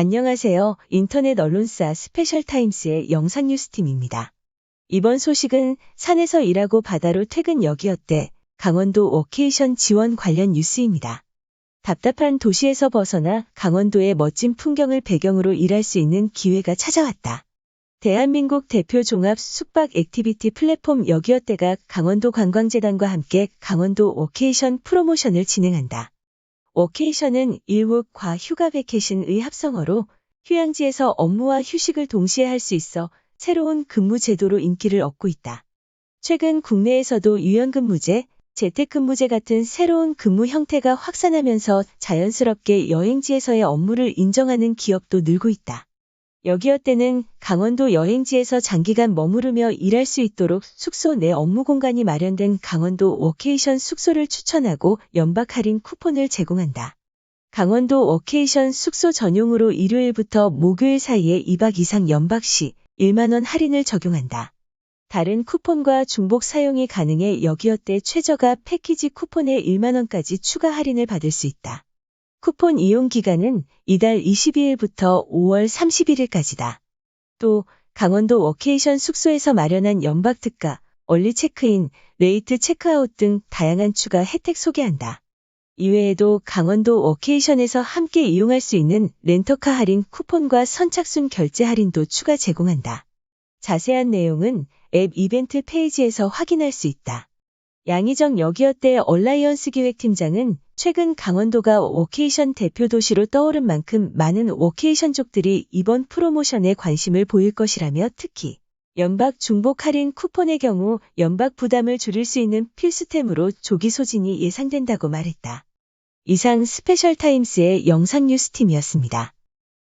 안녕하세요. 인터넷 언론사 스페셜타임스의 영상뉴스팀입니다. 이번 소식은 산에서 일하고 바다로 퇴근 여기어때 강원도 워케이션 지원 관련 뉴스입니다. 답답한 도시에서 벗어나 강원도의 멋진 풍경을 배경으로 일할 수 있는 기회가 찾아왔다. 대한민국 대표 종합 숙박 액티비티 플랫폼 여기어때가 강원도 관광재단과 함께 강원도 워케이션 프로모션을 진행한다. 워케이션은 일국과 휴가 베케이션의 합성어로 휴양지에서 업무와 휴식을 동시에 할 수 있어 새로운 근무 제도로 인기를 얻고 있다. 최근 국내에서도 유연근무제, 재택근무제 같은 새로운 근무 형태가 확산하면서 자연스럽게 여행지에서의 업무를 인정하는 기업도 늘고 있다. 여기어때는 강원도 여행지에서 장기간 머무르며 일할 수 있도록 숙소 내 업무 공간이 마련된 강원도 워케이션 숙소를 추천하고 연박 할인 쿠폰을 제공한다. 강원도 워케이션 숙소 전용으로 일요일부터 목요일 사이에 2박 이상 연박 시 1만원 할인을 적용한다. 다른 쿠폰과 중복 사용이 가능해 여기어때 최저가 패키지 쿠폰에 1만원까지 추가 할인을 받을 수 있다. 쿠폰 이용 기간은 이달 22일부터 5월 31일까지다. 또 강원도 워케이션 숙소에서 마련한 연박 특가, 얼리 체크인, 레이트 체크아웃 등 다양한 추가 혜택 소개한다. 이외에도 강원도 워케이션에서 함께 이용할 수 있는 렌터카 할인 쿠폰과 선착순 결제 할인도 추가 제공한다. 자세한 내용은 앱 이벤트 페이지에서 확인할 수 있다. 양희정 여기어때 얼라이언스 기획팀장은 최근 강원도가 워케이션 대표 도시로 떠오른 만큼 많은 워케이션족들이 이번 프로모션에 관심을 보일 것이라며 특히 연박 중복 할인 쿠폰의 경우 연박 부담을 줄일 수 있는 필수템으로 조기 소진이 예상된다고 말했다. 이상 스페셜 타임스의 영상 뉴스팀이었습니다.